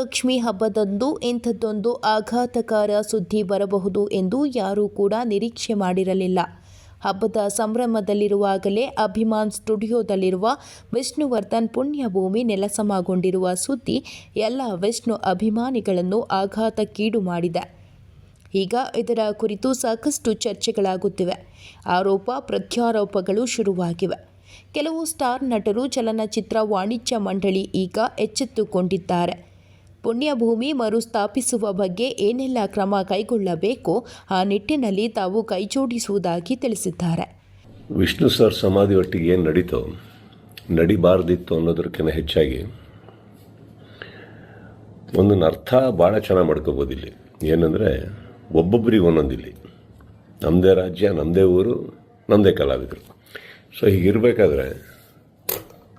ವರಮಹಾಲಕ್ಷ್ಮಿ ಹಬ್ಬದಂದು ಇಂಥದ್ದೊಂದು ಆಘಾತಕಾರ ಸುದ್ದಿ ಬರಬಹುದು ಎಂದು ಯಾರೂ ಕೂಡ ನಿರೀಕ್ಷೆ ಮಾಡಿರಲಿಲ್ಲ. ಹಬ್ಬದ ಸಂಭ್ರಮದಲ್ಲಿರುವಾಗಲೇ ಅಭಿಮಾನ್ ಸ್ಟುಡಿಯೋದಲ್ಲಿರುವ ವಿಷ್ಣುವರ್ಧನ್ ಪುಣ್ಯಭೂಮಿ ನೆಲಸಮಗೊಂಡಿರುವ ಸುದ್ದಿ ಎಲ್ಲ ವಿಷ್ಣು ಅಭಿಮಾನಿಗಳನ್ನು ಆಘಾತಕ್ಕೀಡು ಮಾಡಿದೆ. ಈಗ ಇದರ ಕುರಿತು ಸಾಕಷ್ಟು ಚರ್ಚೆಗಳಾಗುತ್ತಿವೆ. ಆರೋಪ, ಪ್ರತ್ಯಾರೋಪಗಳು ಶುರುವಾಗಿವೆ. ಕೆಲವು ಸ್ಟಾರ್ ನಟರು, ಚಲನಚಿತ್ರ ವಾಣಿಜ್ಯ ಮಂಡಳಿ ಈಗ ಎಚ್ಚೆತ್ತುಕೊಂಡಿದ್ದಾರೆ. ಪುಣ್ಯಭೂಮಿ ಮರುಸ್ಥಾಪಿಸುವ ಬಗ್ಗೆ ಏನೆಲ್ಲ ಕ್ರಮ ಕೈಗೊಳ್ಳಬೇಕು, ಆ ನಿಟ್ಟಿನಲ್ಲಿ ತಾವು ಕೈಜೋಡಿಸುವುದಾಗಿ ತಿಳಿಸಿದ್ದಾರೆ. ವಿಷ್ಣು ಸರ್ ಸಮಾಧಿ ಒಟ್ಟಿಗೆ ಏನು ನಡೀತೋ, ನಡಿಬಾರ್ದಿತ್ತು ಅನ್ನೋದಕ್ಕಿಂತ ಹೆಚ್ಚಾಗಿ ಒಂದನ್ನು ಅರ್ಥ ಭಾಳ ಚೆನ್ನಾಗಿ ಮಾಡ್ಕೋಬೋದು ಇಲ್ಲಿ. ಏನಂದರೆ ಒಬ್ಬೊಬ್ಬರಿಗೆ ಒಂದೊಂದಿಲ್ಲಿ. ನಮ್ಮದೇ ರಾಜ್ಯ ನಮ್ಮದೇ ಊರು ನಮ್ಮದೇ ಕಲಾವಿದರು. ಸೊ ಹೀಗಿರಬೇಕಾದ್ರೆ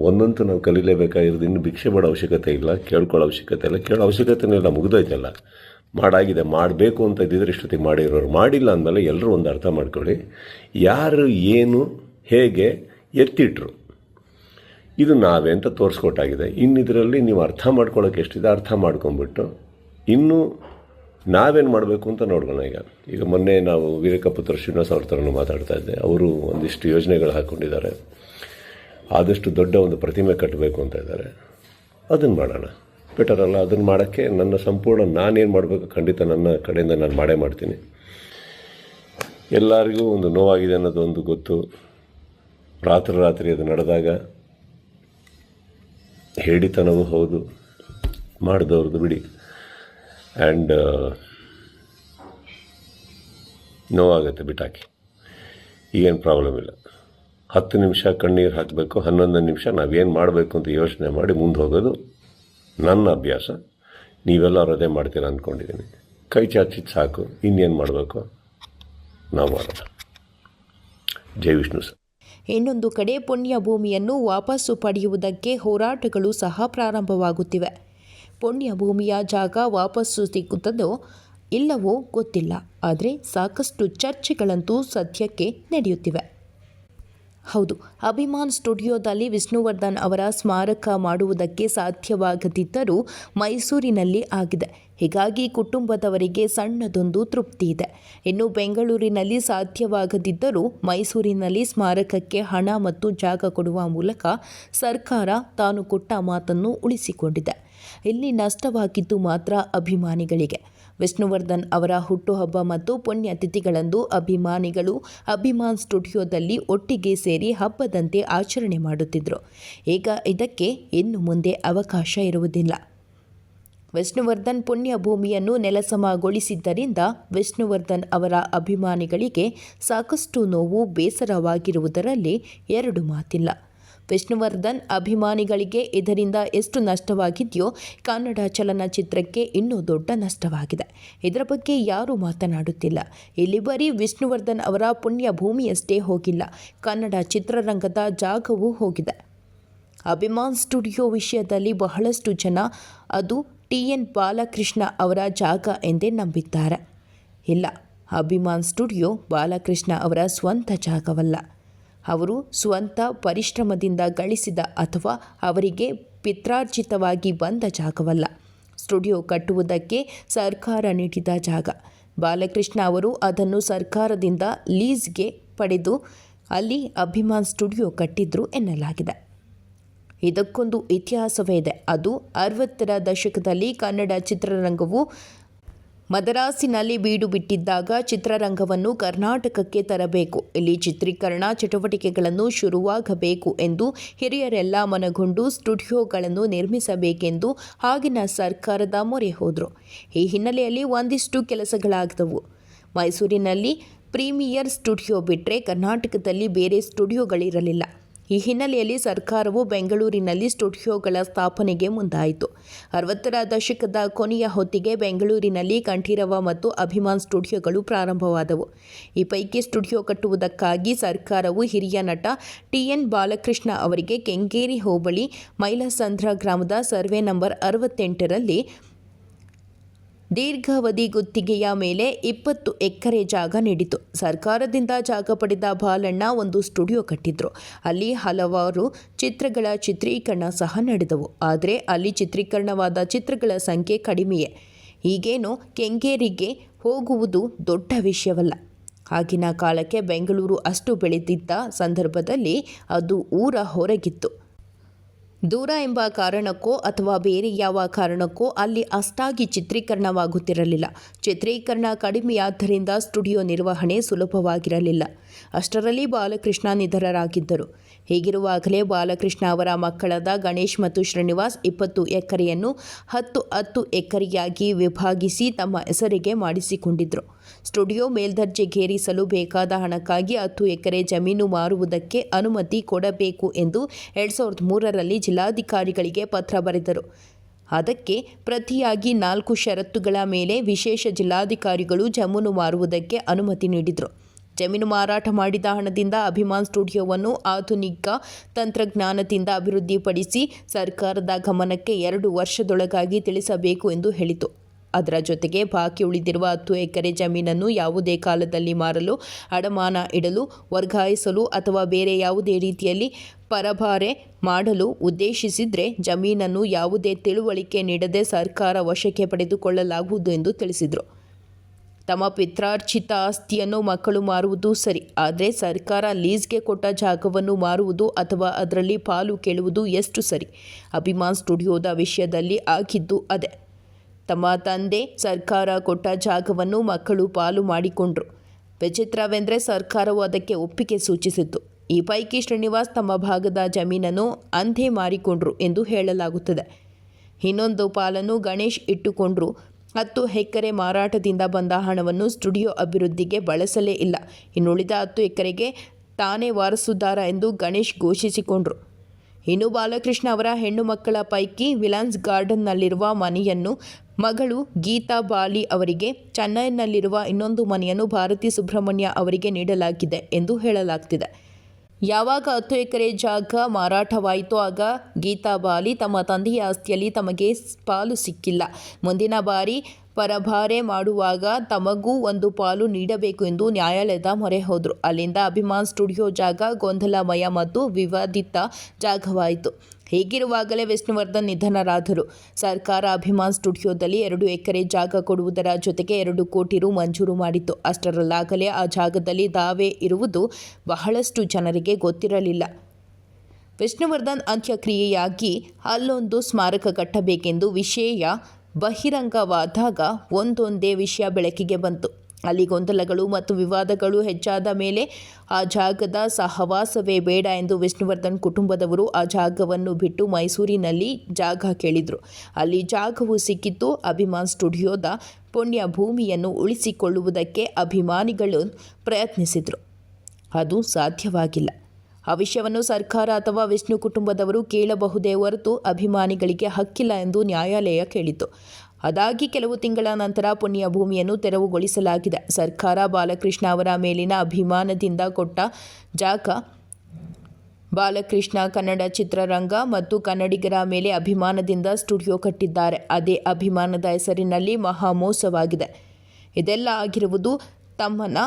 ಒಂದಂತೂ ನಾವು ಕಲೀಲೇಬೇಕಾಗಿರೋದು ಇನ್ನು ಭಿಕ್ಷೆ ಮಾಡೋ ಅವಶ್ಯಕತೆ ಇಲ್ಲ, ಕೇಳ್ಕೊಳ್ಳೋ ಅವಶ್ಯಕತೆ ಇಲ್ಲ. ಕೇಳೋ ಅವಶ್ಯಕತೆನೇ ಇಲ್ಲ ಮುಗಿದೋಯ್ತಲ್ಲ. ಮಾಡಾಗಿದೆ, ಮಾಡಬೇಕು ಅಂತ ಇದ್ದಿದ್ರೆ ಇಷ್ಟೊತ್ತಿಗೆ ಮಾಡಿರೋರು. ಮಾಡಿಲ್ಲ ಅಂದಮೇಲೆ ಎಲ್ಲರೂ ಒಂದು ಅರ್ಥ ಮಾಡ್ಕೊಳ್ಳಿ. ಯಾರು, ಏನು, ಹೇಗೆ ಎತ್ತಿಟ್ರು? ಇದು ನಾವೇ ಅಂತ ತೋರಿಸ್ಕೊಟ್ಟಾಗಿದೆ. ಇನ್ನಿದರಲ್ಲಿ ನೀವು ಅರ್ಥ ಮಾಡ್ಕೊಳ್ಳೋಕೆ ಎಷ್ಟಿದೆ ಅರ್ಥ ಮಾಡ್ಕೊಂಬಿಟ್ಟು ಇನ್ನೂ ನಾವೇನು ಮಾಡಬೇಕು ಅಂತ ನೋಡೋಣ ಈಗ. ಈಗ ಮೊನ್ನೆ ನಾವು ವೀರಕಪುತ್ರ ಶ್ರೀನಿವಾಸ್ ಅವ್ರ ಥರನೂ ಮಾತಾಡ್ತಾ ಇದ್ದೆ. ಅವರು ಒಂದಿಷ್ಟು ಯೋಜನೆಗಳು ಹಾಕ್ಕೊಂಡಿದ್ದಾರೆ ಆದಷ್ಟು ದೊಡ್ಡ ಒಂದು ಪ್ರತಿಮೆ ಕಟ್ಟಬೇಕು ಅಂತ ಇದ್ದಾರೆ. ಅದನ್ನು ಮಾಡೋಣ. ಬೆಟರ್ ಅಲ್ಲ ಅದನ್ನು ಮಾಡೋಕ್ಕೆ ನನ್ನ ಸಂಪೂರ್ಣ ನಾನೇನು ಮಾಡಬೇಕು ಖಂಡಿತ ನನ್ನ ಕಡೆಯಿಂದ ನಾನು ಮಾಡೇ ಮಾಡ್ತೀನಿ. ಎಲ್ಲರಿಗೂ ಒಂದು ನೋವಾಗಿದೆ ಅನ್ನೋದೊಂದು ಗೊತ್ತು. ರಾತ್ರಿ ರಾತ್ರಿ ಅದು ನಡೆದಾಗ ಹೇಳಿತನವೂ ಹೌದು, ಮಾಡಿದವ್ರದ್ದು ಬಿಡಿ. ಆ್ಯಂಡ್ ನೋವಾಗುತ್ತೆ ಬಿಟ್ಟಾಕಿ ಈಗೇನು ಪ್ರಾಬ್ಲಮ್ ಇಲ್ಲ. ಹತ್ತು ನಿಮಿಷ ಕಣ್ಣೀರು ಹಾಕಬೇಕು, ಹನ್ನೊಂದು ನಿಮಿಷ ನಾವೇನು ಮಾಡಬೇಕು ಅಂತ ಯೋಚನೆ ಮಾಡಿ ಮುಂದೆ ಹೋಗೋದು ನನ್ನ ಅಭ್ಯಾಸ. ನೀವೆಲ್ಲ ಅದೇ ಮಾಡ್ತೀರ ಅಂದ್ಕೊಂಡಿದ್ದೀನಿ ಕೈ ಚಾಚಿದ್ದು ಸಾಕು, ಇನ್ನೇನು ಮಾಡಬೇಕು? ನಾವು ಮಾಡೋಣ. ಜೈ ವಿಷ್ಣು ಸರ್. ಇನ್ನೊಂದು ಕಡೆ ಪುಣ್ಯ ಭೂಮಿಯನ್ನು ವಾಪಸ್ಸು ಪಡೆಯುವುದಕ್ಕೆ ಹೋರಾಟಗಳು ಸಹ ಪ್ರಾರಂಭವಾಗುತ್ತಿವೆ. ಪುಣ್ಯ ಭೂಮಿಯ ಜಾಗ ವಾಪಸ್ಸು ಸಿಕ್ಕುತ್ತದೋ ಇಲ್ಲವೋ ಗೊತ್ತಿಲ್ಲ. ಆದರೆ ಸಾಕಷ್ಟು ಚರ್ಚೆಗಳಂತೂ ಸದ್ಯಕ್ಕೆ ನಡೆಯುತ್ತಿವೆ. ಹೌದು, ಅಭಿಮಾನ್ ಸ್ಟುಡಿಯೋದಲ್ಲಿ ವಿಷ್ಣುವರ್ಧನ್ ಅವರ ಸ್ಮಾರಕ ಮಾಡುವುದಕ್ಕೆ ಸಾಧ್ಯವಾಗದಿದ್ದರೂ ಮೈಸೂರಿನಲ್ಲಿ ಆಗಿದೆ. ಹೀಗಾಗಿ ಕುಟುಂಬದವರಿಗೆ ಸಣ್ಣದೊಂದು ತೃಪ್ತಿ ಇದೆ. ಇನ್ನು ಬೆಂಗಳೂರಿನಲ್ಲಿ ಸಾಧ್ಯವಾಗದಿದ್ದರೂ ಮೈಸೂರಿನಲ್ಲಿ ಸ್ಮಾರಕಕ್ಕೆ ಹಣ ಮತ್ತು ಜಾಗ ಕೊಡುವ ಮೂಲಕ ಸರ್ಕಾರ ತಾನು ಕೊಟ್ಟ ಮಾತನ್ನು ಉಳಿಸಿಕೊಂಡಿದೆ. ಇಲ್ಲಿ ನಷ್ಟವಾಗಿದ್ದು ಮಾತ್ರ ಅಭಿಮಾನಿಗಳಿಗೆ. ವಿಷ್ಣುವರ್ಧನ್ ಅವರ ಹುಟ್ಟುಹಬ್ಬ ಮತ್ತು ಪುಣ್ಯತಿಥಿಗಳಂದು ಅಭಿಮಾನಿಗಳು ಅಭಿಮಾನ್ ಸ್ಟುಡಿಯೋದಲ್ಲಿ ಒಟ್ಟಿಗೆ ಸೇರಿ ಹಬ್ಬದಂತೆ ಆಚರಣೆ ಮಾಡುತ್ತಿದ್ದರು ಈಗ ಇದಕ್ಕೆ ಇನ್ನು ಮುಂದೆ ಅವಕಾಶ ಇರುವುದಿಲ್ಲ. ವಿಷ್ಣುವರ್ಧನ್ ಪುಣ್ಯ ಭೂಮಿಯನ್ನು ನೆಲಸಮಗೊಳಿಸಿದ್ದರಿಂದ ವಿಷ್ಣುವರ್ಧನ್ ಅವರ ಅಭಿಮಾನಿಗಳಿಗೆ ಸಾಕಷ್ಟು ನೋವು ಬೇಸರವಾಗಿರುವುದರಲ್ಲಿ ಎರಡು ಮಾತಿಲ್ಲ. ವಿಷ್ಣುವರ್ಧನ್ ಅಭಿಮಾನಿಗಳಿಗೆ ಇದರಿಂದ ಎಷ್ಟು ನಷ್ಟವಾಗಿದೆಯೋ ಕನ್ನಡ ಚಲನಚಿತ್ರಕ್ಕೆ ಇನ್ನೂ ದೊಡ್ಡ ನಷ್ಟವಾಗಿದೆ. ಇದರ ಬಗ್ಗೆ ಯಾರೂ ಮಾತನಾಡುತ್ತಿಲ್ಲ. ಇಲ್ಲಿ ಬರೀ ವಿಷ್ಣುವರ್ಧನ್ ಅವರ ಪುಣ್ಯ ಭೂಮಿಯಷ್ಟೇ ಹೋಗಿಲ್ಲ. ಕನ್ನಡ ಚಿತ್ರರಂಗದ ಜಾಗವೂ ಹೋಗಿದೆ. ಅಭಿಮಾನ್ ಸ್ಟುಡಿಯೋ ವಿಷಯದಲ್ಲಿ ಬಹಳಷ್ಟು ಜನ ಅದು ಟಿ. ಎನ್. ಬಾಲಕೃಷ್ಣ ಅವರ ಜಾಗ ಎಂದೇ ನಂಬಿದ್ದಾರೆ. ಇಲ್ಲ, ಅಭಿಮಾನ್ ಸ್ಟುಡಿಯೋ ಬಾಲಕೃಷ್ಣ ಅವರ ಸ್ವಂತ ಜಾಗವಲ್ಲ. ಅವರು ಸ್ವಂತ ಪರಿಶ್ರಮದಿಂದ ಗಳಿಸಿದ ಅಥವಾ ಅವರಿಗೆ ಪಿತ್ರಾರ್ಜಿತವಾಗಿ ಬಂದ ಜಾಗವಲ್ಲ. ಸ್ಟುಡಿಯೋ ಕಟ್ಟುವುದಕ್ಕೆ ಸರ್ಕಾರ ನೀಡಿದ ಜಾಗ. ಬಾಲಕೃಷ್ಣ ಅವರು ಅದನ್ನು ಸರ್ಕಾರದಿಂದ ಲೀಸ್ಗೆ ಪಡೆದು ಅಲ್ಲಿ ಅಭಿಮಾನ್ ಸ್ಟುಡಿಯೋ ಕಟ್ಟಿದ್ರು ಎನ್ನಲಾಗಿದೆ. ಇದಕ್ಕೊಂದು ಇತಿಹಾಸವೇ ಇದೆ. ಅದು ಅರವತ್ತರ ದಶಕದಲ್ಲಿ ಕನ್ನಡ ಚಿತ್ರರಂಗವು ಮದರಾಸಿನಲ್ಲಿ ಬೀಡು ಬಿಟ್ಟಿದ್ದಾಗ ಚಿತ್ರರಂಗವನ್ನು ಕರ್ನಾಟಕಕ್ಕೆ ತರಬೇಕು. ಇಲ್ಲಿ ಚಿತ್ರೀಕರಣ ಚಟುವಟಿಕೆಗಳನ್ನು ಶುರುವಾಗಬೇಕು ಎಂದು ಹಿರಿಯರೆಲ್ಲ ಮನಗೊಂಡು ಸ್ಟುಡಿಯೋಗಳನ್ನು ನಿರ್ಮಿಸಬೇಕೆಂದು ಆಗಿನ ಸರ್ಕಾರದ ಮೊರೆ ಹೋದರು. ಈ ಹಿನ್ನೆಲೆಯಲ್ಲಿ ಒಂದಿಷ್ಟು ಕೆಲಸಗಳಾಗದವು. ಮೈಸೂರಿನಲ್ಲಿ ಪ್ರೀಮಿಯರ್ ಸ್ಟುಡಿಯೋ ಬಿಟ್ಟರೆ ಕರ್ನಾಟಕದಲ್ಲಿ ಬೇರೆ ಸ್ಟುಡಿಯೋಗಳಿರಲಿಲ್ಲ. ಈ ಹಿನ್ನೆಲೆಯಲ್ಲಿ ಸರ್ಕಾರವು ಬೆಂಗಳೂರಿನಲ್ಲಿ ಸ್ಟುಡಿಯೋಗಳ ಸ್ಥಾಪನೆಗೆ ಮುಂದಾಯಿತು. ಅರವತ್ತರ ದಶಕದ ಕೊನೆಯ ಹೊತ್ತಿಗೆ ಬೆಂಗಳೂರಿನಲ್ಲಿ ಕಂಠೀರವ ಮತ್ತು ಅಭಿಮಾನ್ ಸ್ಟುಡಿಯೋಗಳು ಪ್ರಾರಂಭವಾದವು. ಈ ಪೈಕಿ ಸ್ಟುಡಿಯೋ ಕಟ್ಟುವುದಕ್ಕಾಗಿ ಸರ್ಕಾರವು ಹಿರಿಯ ನಟ ಟಿಎನ್ ಬಾಲಕೃಷ್ಣ ಅವರಿಗೆ ಕೆಂಗೇರಿ ಹೋಬಳಿ, ಮೈಲಸಂದ್ರ ಗ್ರಾಮದ ಸರ್ವೆ ನಂಬರ್ ಅರವತ್ತೆಂಟರಲ್ಲಿ ದೀರ್ಘಾವಧಿ ಗುತ್ತಿಗೆಯ ಮೇಲೆ ಇಪ್ಪತ್ತು ಎಕರೆ ಜಾಗ ನೀಡಿತು ಸರ್ಕಾರದಿಂದ ಜಾಗ ಪಡೆದ ಬಾಲಣ್ಣ ಒಂದು ಸ್ಟುಡಿಯೋ ಕಟ್ಟಿದ್ರು. ಅಲ್ಲಿ ಹಲವಾರು ಚಿತ್ರಗಳ ಚಿತ್ರೀಕರಣ ಸಹ ನಡೆದವು. ಆದರೆ ಅಲ್ಲಿ ಚಿತ್ರೀಕರಣವಾದ ಚಿತ್ರಗಳ ಸಂಖ್ಯೆ ಕಡಿಮೆಯೇ. ಈಗೇನು ಕೆಂಗೇರಿಗೆ ಹೋಗುವುದು ದೊಡ್ಡ ವಿಷಯವಲ್ಲ. ಆಗಿನ ಕಾಲಕ್ಕೆ ಬೆಂಗಳೂರು ಅಷ್ಟು ಬೆಳೆದಿದ್ದ ಸಂದರ್ಭದಲ್ಲಿ ಅದು ಊರ ಹೊರಗಿತ್ತು. ದೂರ ಎಂಬ ಕಾರಣಕ್ಕೋ ಅಥವಾ ಬೇರೆ ಯಾವ ಕಾರಣಕ್ಕೋ ಅಲ್ಲಿ ಅಷ್ಟಾಗಿ ಚಿತ್ರೀಕರಣವಾಗುತ್ತಿರಲಿಲ್ಲ. ಚಿತ್ರೀಕರಣ ಕಡಿಮೆಯಾದ್ದರಿಂದ ಸ್ಟುಡಿಯೋ ನಿರ್ವಹಣೆ ಸುಲಭವಾಗಿರಲಿಲ್ಲ. ಅಷ್ಟರಲ್ಲಿ ಬಾಲಕೃಷ್ಣ ನಿಧನರಾಗಿದ್ದರು. ಹೀಗಿರುವಾಗಲೇ ಬಾಲಕೃಷ್ಣ ಅವರ ಮಕ್ಕಳಾದ ಗಣೇಶ್ ಮತ್ತು ಶ್ರೀನಿವಾಸ್ ಇಪ್ಪತ್ತು ಎಕರೆಯನ್ನು ಹತ್ತು ಹತ್ತು ಎಕರೆಯಾಗಿ ವಿಭಾಗಿಸಿ ತಮ್ಮ ಹೆಸರಿಗೆ ಮಾಡಿಸಿಕೊಂಡಿದ್ದರು ಸ್ಟುಡಿಯೋ ಮೇಲ್ದರ್ಜೆಗೇರಿಸಲು ಬೇಕಾದ ಹಣಕ್ಕಾಗಿ ಹತ್ತು ಎಕರೆ ಜಮೀನು ಮಾರುವುದಕ್ಕೆ ಅನುಮತಿ ಕೊಡಬೇಕು ಎಂದು ಎರಡು ಸಾವಿರದ ಮೂರರಲ್ಲಿ ಜಿಲ್ಲಾಧಿಕಾರಿಗಳಿಗೆ ಪತ್ರ ಬರೆದರು. ಅದಕ್ಕೆ ಪ್ರತಿಯಾಗಿ ನಾಲ್ಕು ಷರತ್ತುಗಳ ಮೇಲೆ ವಿಶೇಷ ಜಿಲ್ಲಾಧಿಕಾರಿಗಳು ಜಮೀನು ಮಾರುವುದಕ್ಕೆ ಅನುಮತಿ ನೀಡಿದರು. ಜಮೀನು ಮಾರಾಟ ಮಾಡಿದ ಹಣದಿಂದ ಅಭಿಮಾನ್ ಸ್ಟುಡಿಯೋವನ್ನು ಆಧುನಿಕ ತಂತ್ರಜ್ಞಾನದಿಂದ ಅಭಿವೃದ್ಧಿಪಡಿಸಿ ಸರ್ಕಾರದ ಗಮನಕ್ಕೆ ಎರಡು ವರ್ಷದೊಳಗಾಗಿ ತಿಳಿಸಬೇಕು ಎಂದು ಹೇಳಿತು. ಅದರ ಜೊತೆಗೆ ಬಾಕಿ ಉಳಿದಿರುವ ಹತ್ತು ಎಕರೆ ಜಮೀನನ್ನು ಯಾವುದೇ ಕಾಲದಲ್ಲಿ ಮಾರಲು, ಅಡಮಾನ ಇಡಲು, ವರ್ಗಾಯಿಸಲು ಅಥವಾ ಬೇರೆ ಯಾವುದೇ ರೀತಿಯಲ್ಲಿ ಪರಭಾರೆ ಮಾಡಲು ಉದ್ದೇಶಿಸಿದರೆ ಜಮೀನನ್ನು ಯಾವುದೇ ತಿಳುವಳಿಕೆ ನೀಡದೆ ಸರ್ಕಾರ ವಶಕ್ಕೆ ಪಡೆದುಕೊಳ್ಳಲಾಗುವುದು ಎಂದು ತಿಳಿಸಿದರು. ತಮ್ಮ ಪಿತ್ರಾರ್ಜಿತ ಆಸ್ತಿಯನ್ನು ಮಕ್ಕಳು ಮಾರುವುದು ಸರಿ. ಆದರೆ ಸರ್ಕಾರ ಲೀಸ್ಗೆ ಕೊಟ್ಟ ಜಾಗವನ್ನು ಮಾರುವುದು ಅಥವಾ ಅದರಲ್ಲಿ ಪಾಲು ಕೇಳುವುದು ಎಷ್ಟು ಸರಿ? ಅಭಿಮಾನ್ ಸ್ಟುಡಿಯೋದ ವಿಷಯದಲ್ಲಿ ಆಗಿದ್ದು ಅದೇ. ತಮ್ಮ ತಂದೆ ಸರ್ಕಾರ ಕೊಟ್ಟ ಜಾಗವನ್ನು ಮಕ್ಕಳು ಪಾಲು ಮಾಡಿಕೊಂಡ್ರು. ವಿಚಿತ್ರವೆಂದರೆ ಸರ್ಕಾರವು ಅದಕ್ಕೆ ಒಪ್ಪಿಗೆ ಸೂಚಿಸಿತ್ತು. ಈ ಪೈಕಿ ಶ್ರೀನಿವಾಸ್ ತಮ್ಮ ಭಾಗದ ಜಮೀನನ್ನು ಅಂಧೆ ಮಾರಿಕೊಂಡ್ರು ಎಂದು ಹೇಳಲಾಗುತ್ತದೆ. ಇನ್ನೊಂದು ಪಾಲನ್ನು ಗಣೇಶ್ ಇಟ್ಟುಕೊಂಡ್ರು. ಹತ್ತು ಎಕರೆ ಮಾರಾಟದಿಂದ ಬಂದ ಹಣವನ್ನು ಸ್ಟುಡಿಯೋ ಅಭಿವೃದ್ಧಿಗೆ ಬಳಸಲೇ ಇಲ್ಲ. ಇನ್ನುಳಿದ ಹತ್ತು ಎಕರೆಗೆ ತಾನೇ ವಾರಸುದಾರ ಎಂದು ಗಣೇಶ್ ಘೋಷಿಸಿಕೊಂಡರು. ಇನ್ನು ಬಾಲಕೃಷ್ಣ ಅವರ ಹೆಣ್ಣು ಮಕ್ಕಳ ಪೈಕಿ ವಿಲಾನ್ಸ್ ಗಾರ್ಡನ್ನಲ್ಲಿರುವ ಮನೆಯನ್ನು ಮಗಳು ಗೀತಾ ಬಾಲಿ ಅವರಿಗೆ, ಚೆನ್ನೈನಲ್ಲಿರುವ ಇನ್ನೊಂದು ಮನೆಯನ್ನು ಭಾರತಿ ಸುಬ್ರಹ್ಮಣ್ಯ ಅವರಿಗೆ ನೀಡಲಾಗಿದೆ ಎಂದು ಹೇಳಲಾಗ್ತಿದೆ. ಯಾವಾಗ ಹತ್ತು ಎಕರೆ ಜಾಗ ಮಾರಾಟವಾಯಿತೋ ಆಗ ಗೀತಾ ಬಾಲಿ ತಮ್ಮ ತಂದೆಯ ಆಸ್ತಿಯಲ್ಲಿ ತಮಗೆ ಪಾಲು ಸಿಕ್ಕಿಲ್ಲ. ಮುಂದಿನ ಬಾರಿ ಪರಭಾರೆ ಮಾಡುವಾಗ ತಮಗೂ ಒಂದು ಪಾಲು ನೀಡಬೇಕು ಎಂದು ನ್ಯಾಯಾಲಯದ ಮೊರೆ ಹೋದರು. ಅಲ್ಲಿಂದ ಅಭಿಮಾನ್ ಸ್ಟುಡಿಯೋ ಜಾಗ ಗೊಂದಲಮಯ ಮತ್ತು ವಿವಾದಿತ ಜಾಗವಾಯಿತು. ಹೀಗಿರುವಾಗಲೇ ವಿಷ್ಣುವರ್ಧನ್ ನಿಧನರಾದರು. ಸರ್ಕಾರ ಅಭಿಮಾನ್ ಸ್ಟುಡಿಯೋದಲ್ಲಿ ಎರಡು ಎಕರೆ ಜಾಗ ಕೊಡುವುದರ ಜೊತೆಗೆ ಎರಡು ಕೋಟಿ ರು ಮಂಜೂರು ಮಾಡಿತ್ತು. ಅಷ್ಟರಲ್ಲಾಗಲೇ ಆ ಜಾಗದಲ್ಲಿ ದಾವೆ ಇರುವುದು ಬಹಳಷ್ಟು ಜನರಿಗೆ ಗೊತ್ತಿರಲಿಲ್ಲ. ವಿಷ್ಣುವರ್ಧನ್ ಅಂತ್ಯಕ್ರಿಯೆಯಾಗಿ ಅಲ್ಲೊಂದು ಸ್ಮಾರಕ ಕಟ್ಟಬೇಕೆಂದು ವಿಷಯ ಬಹಿರಂಗವಾದಾಗ ಒಂದೊಂದೇ ವಿಷಯ ಬೆಳಕಿಗೆ ಬಂತು. ಅಲ್ಲಿ ಗೊಂದಲಗಳು ಮತ್ತು ವಿವಾದಗಳು ಹೆಚ್ಚಾದ ಮೇಲೆ ಆ ಜಾಗದ ಸಹವಾಸವೇ ಬೇಡ ಎಂದು ವಿಷ್ಣುವರ್ಧನ್ ಕುಟುಂಬದವರು ಆ ಜಾಗವನ್ನು ಬಿಟ್ಟು ಮೈಸೂರಿನಲ್ಲಿ ಜಾಗ ಕೇಳಿದರು. ಅಲ್ಲಿ ಜಾಗವು ಸಿಕ್ಕಿತ್ತು ಅಭಿಮಾನ್ ಸ್ಟುಡಿಯೋದ ಪುಣ್ಯ ಭೂಮಿಯನ್ನು ಉಳಿಸಿಕೊಳ್ಳುವುದಕ್ಕೆ ಅಭಿಮಾನಿಗಳು ಪ್ರಯತ್ನಿಸಿದರು. ಅದು ಸಾಧ್ಯವಾಗಿಲ್ಲ. ಆ ವಿಷಯವನ್ನು ಸರ್ಕಾರ ಅಥವಾ ವಿಷ್ಣು ಕುಟುಂಬದವರು ಕೇಳಬಹುದೇ ಹೊರತು ಅಭಿಮಾನಿಗಳಿಗೆ ಹಕ್ಕಿಲ್ಲ ಎಂದು ನ್ಯಾಯಾಲಯ ಕೇಳಿತು ಅದಾಗಿ ಕೆಲವು ತಿಂಗಳ ನಂತರ ಪುಣ್ಯ ಭೂಮಿಯನ್ನು ತೆರವುಗೊಳಿಸಲಾಗಿದೆ. ಸರ್ಕಾರ ಬಾಲಕೃಷ್ಣ ಅವರ ಮೇಲಿನ ಅಭಿಮಾನದಿಂದ ಕೊಟ್ಟ ಜಾಗ ಬಾಲಕೃಷ್ಣ ಕನ್ನಡ ಚಿತ್ರರಂಗ ಮತ್ತು ಕನ್ನಡಿಗರ ಮೇಲೆ ಅಭಿಮಾನದಿಂದ ಸ್ಟುಡಿಯೋ ಕಟ್ಟಿದ್ದಾರೆ. ಅದೇ ಅಭಿಮಾನದ ಹೆಸರಿನಲ್ಲಿ ಮಹಾಮೋಸವಾಗಿದೆ. ಇದೆಲ್ಲ ಆಗಿರುವುದು ತಮ್ಮನ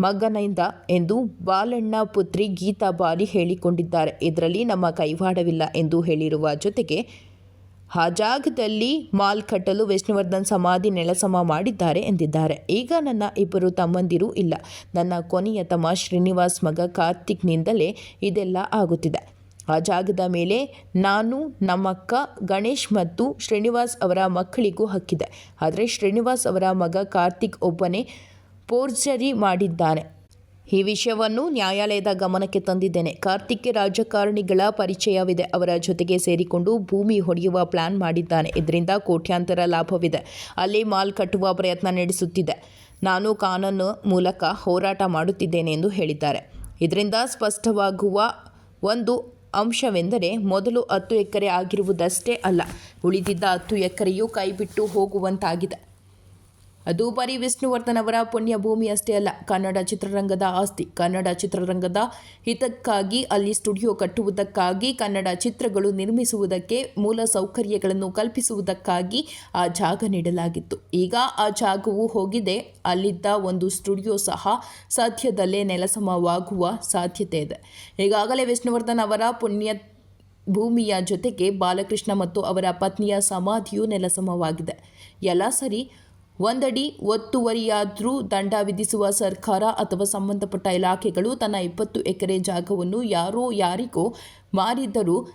ಮಗನಿಂದ ಎಂದು ಬಾಲಣ್ಣ ಪುತ್ರಿ ಗೀತಾ ಬಾಲಿ ಹೇಳಿಕೊಂಡಿದ್ದಾರೆ. ಇದರಲ್ಲಿ ನಮ್ಮ ಕೈವಾಡವಿಲ್ಲ ಎಂದು ಹೇಳಿರುವ ಜೊತೆಗೆ ಆ ಜಾಗದಲ್ಲಿ ಮಾಲ್ ಕಟ್ಟಲು ವಿಷ್ಣುವರ್ಧನ್ ಸಮಾಧಿ ನೆಲಸಮ ಮಾಡಿದ್ದಾರೆ ಎಂದಿದ್ದಾರೆ. ಈಗ ನನ್ನ ಇಬ್ಬರು ತಮ್ಮಂದಿರು ಇಲ್ಲ. ನನ್ನ ಕೊನೆಯ ತಮ್ಮ ಶ್ರೀನಿವಾಸ್ ಮಗ ಕಾರ್ತಿಕ್ನಿಂದಲೇ ಇದೆಲ್ಲ ಆಗುತ್ತಿದೆ. ಆ ಜಾಗದ ಮೇಲೆ ನಾನು, ನಮ್ಮಕ್ಕ ಗಣೇಶ್ ಮತ್ತು ಶ್ರೀನಿವಾಸ್ ಅವರ ಮಕ್ಕಳಿಗೂ ಹಕ್ಕಿದೆ. ಆದರೆ ಶ್ರೀನಿವಾಸ್ ಅವರ ಮಗ ಕಾರ್ತಿಕ್ ಒಬ್ಬನೇ ಪೋರ್ಜರಿ ಮಾಡಿದ್ದಾನೆ. ಈ ವಿಷಯವನ್ನು ನ್ಯಾಯಾಲಯದ ಗಮನಕ್ಕೆ ತಂದಿದ್ದೇನೆ. ಕಾರ್ತಿಕ್ಗೆ ರಾಜಕಾರಣಿಗಳ ಪರಿಚಯವಿದೆ. ಅವರ ಜೊತೆಗೆ ಸೇರಿಕೊಂಡು ಭೂಮಿ ಹೊಡೆಯುವ ಪ್ಲಾನ್ ಮಾಡಿದ್ದಾನೆ. ಇದರಿಂದ ಕೋಟ್ಯಾಂತರ ಲಾಭವಿದೆ. ಅಲ್ಲಿ ಮಾಲ್ ಕಟ್ಟುವ ಪ್ರಯತ್ನ ನಡೆಸುತ್ತಿದೆ. ನಾನು ಕಾನೂನು ಮೂಲಕ ಹೋರಾಟ ಮಾಡುತ್ತಿದ್ದೇನೆ ಎಂದು ಹೇಳಿದ್ದಾರೆ. ಇದರಿಂದ ಸ್ಪಷ್ಟವಾಗುವ ಒಂದು ಅಂಶವೆಂದರೆ, ಮೊದಲು ಹತ್ತು ಎಕರೆ ಆಗಿರುವುದಷ್ಟೇ ಅಲ್ಲ. ಉಳಿದಿದ್ದ ಹತ್ತು ಎಕರೆಯೂ ಕೈಬಿಟ್ಟು ಹೋಗುವಂತಾಗಿದೆ. ಅದು ಬರೀ ವಿಷ್ಣುವರ್ಧನ್ ಅವರ ಪುಣ್ಯಭೂಮಿ ಅಷ್ಟೇ ಅಲ್ಲ, ಕನ್ನಡ ಚಿತ್ರರಂಗದ ಆಸ್ತಿ. ಕನ್ನಡ ಚಿತ್ರರಂಗದ ಹಿತಕ್ಕಾಗಿ ಅಲ್ಲಿ ಸ್ಟುಡಿಯೋ ಕಟ್ಟುವುದಕ್ಕಾಗಿ, ಕನ್ನಡ ಚಿತ್ರಗಳು ನಿರ್ಮಿಸುವುದಕ್ಕೆ ಮೂಲ ಸೌಕರ್ಯಗಳನ್ನು ಕಲ್ಪಿಸುವುದಕ್ಕಾಗಿ ಆ ಜಾಗ ನೀಡಲಾಗಿತ್ತು. ಈಗ ಆ ಜಾಗವು ಹೋಗಿದೆ, ಅಲ್ಲಿದ್ದ ಒಂದು ಸ್ಟುಡಿಯೋ ಸಹ ಸದ್ಯದಲ್ಲೇ ನೆಲಸಮವಾಗುವ ಸಾಧ್ಯತೆ ಇದೆ. ಈಗಾಗಲೇ ವಿಷ್ಣುವರ್ಧನ್ ಅವರ ಪುಣ್ಯ ಭೂಮಿಯ ಜೊತೆಗೆ ಬಾಲಕೃಷ್ಣ ಮತ್ತು ಅವರ ಪತ್ನಿಯ ಸಮಾಧಿಯು ನೆಲಸಮವಾಗಿದೆ. ಎಲ್ಲ ಸರಿ ಒಂದಡಿ ಒತ್ತುವರಿಯಾದರೂ ದಂಡ ವಿಧಿಸುವ ಸರ್ಕಾರ ಅಥವಾ ಸಂಬಂಧಪಟ್ಟ ಇಲಾಖೆಗಳು ತನ್ನ ಇಪ್ಪತ್ತು ಎಕರೆ ಜಾಗವನ್ನು ಯಾರೋ ಯಾರಿಗೋ ಮಾರಿದ್ದರೂ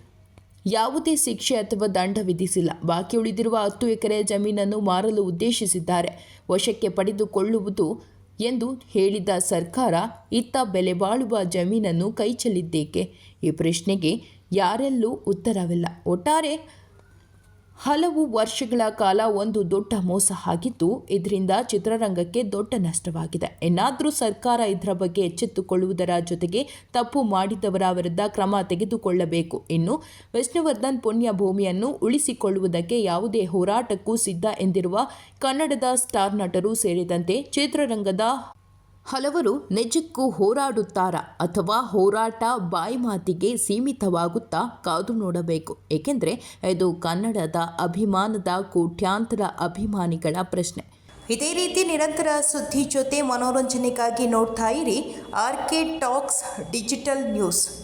ಯಾವುದೇ ಶಿಕ್ಷೆ ಅಥವಾ ದಂಡ ವಿಧಿಸಿಲ್ಲ. ಬಾಕಿ ಉಳಿದಿರುವ ಹತ್ತು ಎಕರೆ ಜಮೀನನ್ನು ಮಾರಲು ಉದ್ದೇಶಿಸಿದ್ದಾರೆ. ವಶಕ್ಕೆ ಪಡೆದುಕೊಳ್ಳುವುದು ಎಂದು ಹೇಳಿದ ಸರ್ಕಾರ, ಇತ್ತ ಬೆಲೆ ಬಾಳುವ ಜಮೀನನ್ನು ಕೈಚೆಲ್ಲಿದ್ದೇಕೆ ಈ ಪ್ರಶ್ನೆಗೆ ಯಾರೆಲ್ಲೂ ಉತ್ತರವಿಲ್ಲ. ಒಟ್ಟಾರೆ ಹಲವು ವರ್ಷಗಳ ಕಾಲ ಒಂದು ದೊಡ್ಡ ಮೋಸ ಆಗಿದ್ದು, ಇದರಿಂದ ಚಿತ್ರರಂಗಕ್ಕೆ ದೊಡ್ಡ ನಷ್ಟವಾಗಿದೆ. ಇನ್ನಾದರೂ ಸರ್ಕಾರ ಇದರ ಬಗ್ಗೆ ಎಚ್ಚೆತ್ತುಕೊಳ್ಳುವುದರ ಜೊತೆಗೆ ತಪ್ಪು ಮಾಡಿದವರ ವಿರುದ್ಧ ಕ್ರಮ ತೆಗೆದುಕೊಳ್ಳಬೇಕು. ಇನ್ನು ವಿಷ್ಣುವರ್ಧನ್ ಪುಣ್ಯ ಭೂಮಿಯನ್ನು ಉಳಿಸಿಕೊಳ್ಳುವುದಕ್ಕೆ ಯಾವುದೇ ಹೋರಾಟಕ್ಕೂ ಸಿದ್ಧ ಎಂದಿರುವ ಕನ್ನಡದ ಸ್ಟಾರ್ ನಟರು ಸೇರಿದಂತೆ ಚಿತ್ರರಂಗದ ಹಲವರು ನಿಜಕ್ಕೂ ಹೋರಾಡುತ್ತಾರಾ ಅಥವಾ ಹೋರಾಟ ಬಾಯಿ ಮಾತಿಗೆ ಸೀಮಿತವಾಗುತ್ತಾ ಕಾದು ನೋಡಬೇಕು. ಏಕೆಂದರೆ ಇದು ಕನ್ನಡದ ಅಭಿಮಾನದ ಕೋಟ್ಯಾಂತರ ಅಭಿಮಾನಿಗಳ ಪ್ರಶ್ನೆ. ಇದೇ ರೀತಿ ನಿರಂತರ ಸುದ್ದಿ ಜೊತೆ ಮನೋರಂಜನೆಗಾಗಿ ನೋಡ್ತಾ ಇರಿ R K talks digital news.